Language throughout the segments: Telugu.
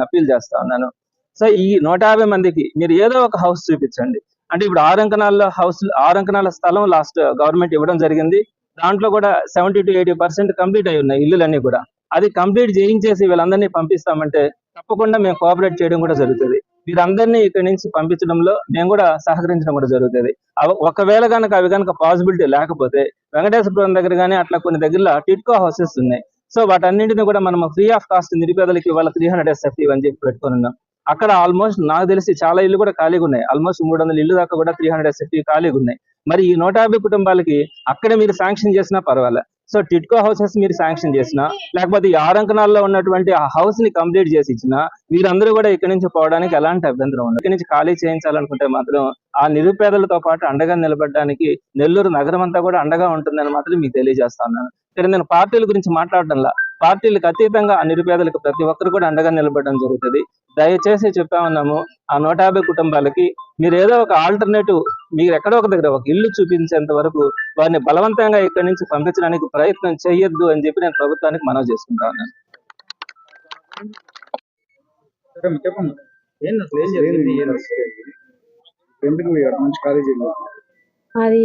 అప్పీల్ చేస్తా ఉన్నాను. సో ఈ నూట యాభై మందికి మీరు ఏదో ఒక హౌస్ చూపించండి. అంటే ఇప్పుడు ఆరు హౌస్ ఆరంకనాల స్థలం లాస్ట్ గవర్నమెంట్ ఇవ్వడం జరిగింది. దాంట్లో కూడా seventy to eighty percent complete అయి ఉన్నాయి ఇల్లులన్నీ కూడా. అది కంప్లీట్ చేయించేసి వీళ్ళందరినీ పంపిస్తామంటే తప్పకుండా మేము కోఆపరేట్ చేయడం కూడా జరుగుతుంది. వీరందరినీ ఇక్కడి నుంచి పంపించడంలో మేము కూడా సహకరించడం కూడా జరుగుతుంది. ఒకవేళ కనుక అవి కనుక పాసిబిలిటీ లేకపోతే వెంకటేశ్వరపురం దగ్గర కానీ అట్లా కొన్ని దగ్గరలో టిట్కో హౌసెస్ ఉన్నాయి. సో వాటన్నింటిని కూడా మనం ఫ్రీ ఆఫ్ కాస్ట్ నిరుపేదలకి ఇవాళ త్రీ హండ్రెడ్ ఎస్ఎఫ్టీ అని చెప్పి పెట్టుకుని ఉన్నాం. అక్కడ ఆల్మోస్ట్ నాకు తెలిసి చాలా ఇల్లు కూడా ఖాళీగా ఉన్నాయి. ఆల్మోస్ట్ మూడు వందల ఇల్లు దాకా కూడా త్రీ హండ్రెడ్ ఎస్ఎఫ్టీ ఖాళీగా ఉన్నాయి. మరి ఈ నూట యాభై కుటుంబాలకి అక్కడ మీరు శాంక్షన్ చేసినా పర్వాలే. సో టిట్కో హౌసెస్ మీరు శాంక్షన్ చేసినా లేకపోతే ఈ ఆరంకణాల్లో ఉన్నటువంటి ఆ హౌస్ని కంప్లీట్ చేసి ఇచ్చినా వీరందరూ కూడా ఇక్కడి నుంచి పోవడానికి ఎలాంటి అభ్యంతరం ఉండదు. ఇక్కడి నుంచి ఖాళీ చేయించాలనుకుంటే మాత్రం ఆ నిరుపేదలతో పాటు అండగా నిలబడడానికి నెల్లూరు నగరం అంతా కూడా అండగా ఉంటుందని మాత్రం మీకు తెలియజేస్తా ఉన్నాను. ఇక్కడ నేను పార్టీల గురించి మాట్లాడడంలా పార్టీలకు అతీతంగా ఆ నిరుపేదలకు ప్రతి ఒక్కరు కూడా అండగా నిలబడడం జరుగుతుంది. దయచేసి చెప్తా ఉన్నాము ఆ నూట యాభై కుటుంబాలకి మీరు ఏదో ఒక ఆల్టర్నేటివ్ మీరు ఎక్కడో ఒక దగ్గర ఒక ఇల్లు చూపించేంత వరకు వారిని బలవంతంగా ఇక్కడి నుంచి పంపించడానికి ప్రయత్నం చేయొద్దు అని చెప్పి నేను ప్రభుత్వానికి మనవి చేసుకుంటా ఉన్నాను? అది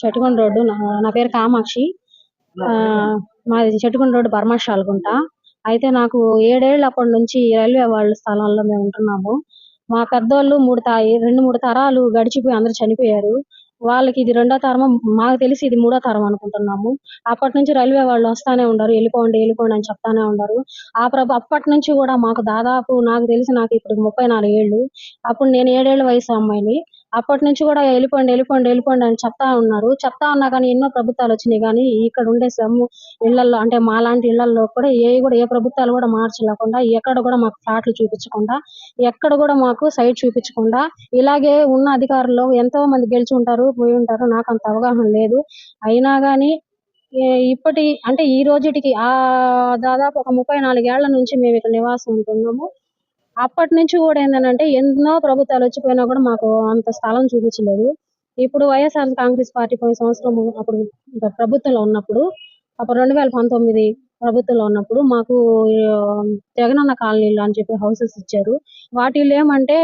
చట్టుకొండ రోడ్డు నా- నా పేరు కామాక్షి. ఆ, మాది చట్టుకొండ రోడ్డు బర్మాషాలగుంట అయితే నాకు ఏడేళ్ళు అప్పటి నుంచి రైల్వే వాళ్ళ స్థలంలో మేము ఉంటున్నాము. మా పెద్దోళ్ళు మూడు తా రెండు మూడు తరాలు గడిచిపోయి అందరూ చనిపోయారు. వాళ్ళకి ఇది రెండో తరం మాకు తెలిసి ఇది మూడో తరం అనుకుంటున్నాము. అప్పటి నుంచి రైల్వే వాళ్ళు వస్తానే ఉండరు. వెళ్ళిపోండి వెళ్ళిపోండి అని చెప్తానే ఉండరు. ఆ ప్రభు అప్పటి నుంచి కూడా మాకు దాదాపు నాకు తెలిసి నాకు ఇప్పుడు ముప్పై నాలుగు ఏళ్ళు. అప్పుడు నేను ఏడేళ్ళ వయసు అమ్మాయిని. అప్పటి నుంచి కూడా వెళ్ళిపోండి వెళ్ళిపోండి వెళ్ళిపోండి అని చెప్తా ఉన్నారు. చెప్తా ఉన్నా కానీ ఎన్నో ప్రభుత్వాలు వచ్చినాయి. కానీ ఇక్కడ ఉండే సమ్ము ఇళ్ళలో అంటే మా లాంటి ఇళ్ళలో కూడా ఏ కూడా ఏ ప్రభుత్వాలు కూడా మార్చలేకుండా ఎక్కడ కూడా మాకు ఫ్లాట్లు చూపించకుండా ఎక్కడ కూడా మాకు సైట్ చూపించకుండా ఇలాగే ఉన్న అధికారులు ఎంతో మంది గెలిచి ఉంటారు పోయి ఉంటారు. నాకు అంత అవగాహన లేదు. అయినా కానీ ఇప్పటి అంటే ఈ రోజుటికి ఆ దాదాపు ఒక ముప్పై నాలుగేళ్ళ నుంచి మేము ఇక్కడ నివాసం ఉంటున్నాము. అప్పటి నుంచి కూడా ఏంటంటే ఎన్నో ప్రభుత్వాలు వచ్చిపోయినా కూడా మాకు అంత స్థలం చూపించలేదు. ఇప్పుడు వైఎస్ఆర్ కాంగ్రెస్ పార్టీ పోయిన సంవత్సరం అప్పుడు ప్రభుత్వంలో ఉన్నప్పుడు అప్పుడు రెండు వేల పంతొమ్మిది ప్రభుత్వంలో ఉన్నప్పుడు మాకు జగనన్న కాలనీలు అని చెప్పి హౌసెస్ ఇచ్చారు. వాటిలో ఏమంటే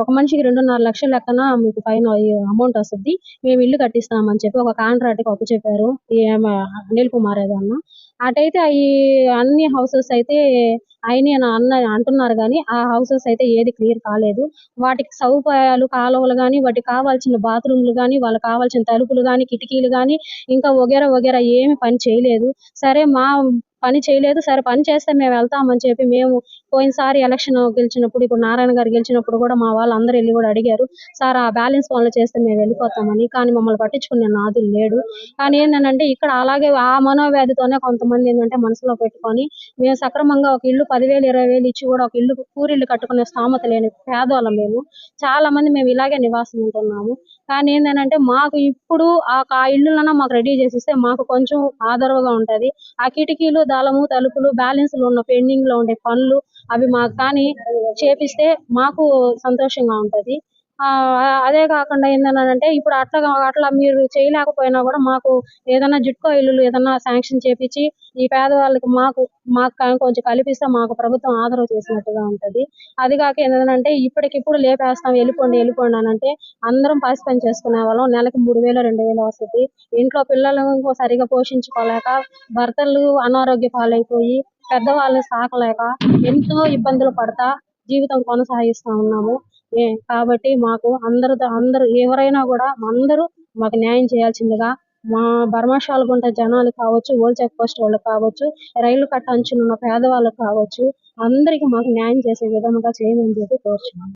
ఒక మనిషికి రెండున్నర లక్షల లెక్కన మీకు పైన అమౌంట్ వస్తుంది. మేము ఇల్లు కట్టిస్తామని చెప్పి ఒక కాంట్రాక్ట్ అప్పు చెప్పారు అనిల్ కుమార్ ఏదన్నా అటైతే అవి అన్ని హౌసెస్ అయితే అయినాయి అని అన్న అంటున్నారు కానీ ఆ హౌసెస్ అయితే ఏది క్లియర్ కాలేదు. వాటికి సదుపాయాలు కాలువలు కానీ వాటికి కావాల్సిన బాత్రూమ్లు కానీ వాళ్ళకి కావాల్సిన తలుపులు కానీ కిటికీలు కానీ ఇంకా వగేరా వగేరా ఏమి పని చేయలేదు. సరే మా పని చేయలేదు. సరే పని చేస్తే మేము వెళ్తామని చెప్పి మేము పోయినసారి ఎలక్షన్ గెలిచినప్పుడు ఇప్పుడు నారాయణ గారు గెలిచినప్పుడు కూడా మా వాళ్ళు అందరూ వెళ్ళి కూడా అడిగారు. సార్ ఆ బ్యాలెన్స్ పనులు చేస్తే మేము వెళ్ళిపోతామని కానీ మమ్మల్ని పట్టించుకునే నాదులు లేడు. కానీ ఏంటంటే ఇక్కడ అలాగే ఆ మనోవ్యాధితోనే కొంతమంది ఏంటంటే మనసులో పెట్టుకొని మేము సక్రమంగా ఒక ఇల్లు పదివేలు ఇరవై వేలు ఇచ్చి కూడా ఒక ఇల్లు కూరిల్లు కట్టుకునే స్థామత లేని పేదవాళ్ళం మేము. చాలా మంది మేము ఇలాగే నివాసం ఉంటున్నాము. కానీ ఏంటంటే మాకు ఇప్పుడు ఆ ఇల్లులన్నా మాకు రెడీ చేసిస్తే మాకు కొంచెం ఆదరవుగా ఉంటది. ఆ కిటికీలు అద్దాలము తలుపులు బ్యాలెన్స్లో ఉన్న పెండింగ్లో ఉండే పనులు అవి మాకు కానీ చేపిస్తే మాకు సంతోషంగా ఉంటది. అదే కాకుండా ఏంటంటే ఇప్పుడు అట్లా అట్లా మీరు చేయలేకపోయినా కూడా మాకు ఏదైనా జుట్కో ఇల్లులు ఏదైనా శాంక్షన్ చేపించి ఈ పేదవాళ్ళకి మాకు మాకు కొంచెం కల్పిస్తే మాకు ప్రభుత్వం ఆదరవు చేసినట్టుగా ఉంటది. అది కాక ఏంటంటే ఇప్పటికిప్పుడు లేపేస్తాం వెళ్ళిపోండి వెళ్ళిపోండి అని అంటే అందరం పసి పని చేసుకునే వాళ్ళం. నెలకి మూడు వేలు రెండు వేలు వస్తుంది. ఇంట్లో పిల్లలను సరిగా పోషించుకోలేక భర్తలు అనారోగ్య పాలైపోయి పెద్దవాళ్ళని సాకలేక ఎంతో ఇబ్బందులు పడతా జీవితం కొనసాగిస్తా ఉన్నాము. కాబట్టి మాకు అందరు అందరూ ఎవరైనా కూడా అందరూ మాకు న్యాయం చేయాల్సిందిగా మా బర్మాషాలగుంట జనాలు కావచ్చు ఓల్ చెక్ పోస్ట్ వాళ్ళు కావచ్చు రైలు కట్ట అంచునున్న పేదవాళ్ళు కావచ్చు అందరికి మాకు న్యాయం చేసే విధంగా చేయమని చెప్పి కోరుచున్నాను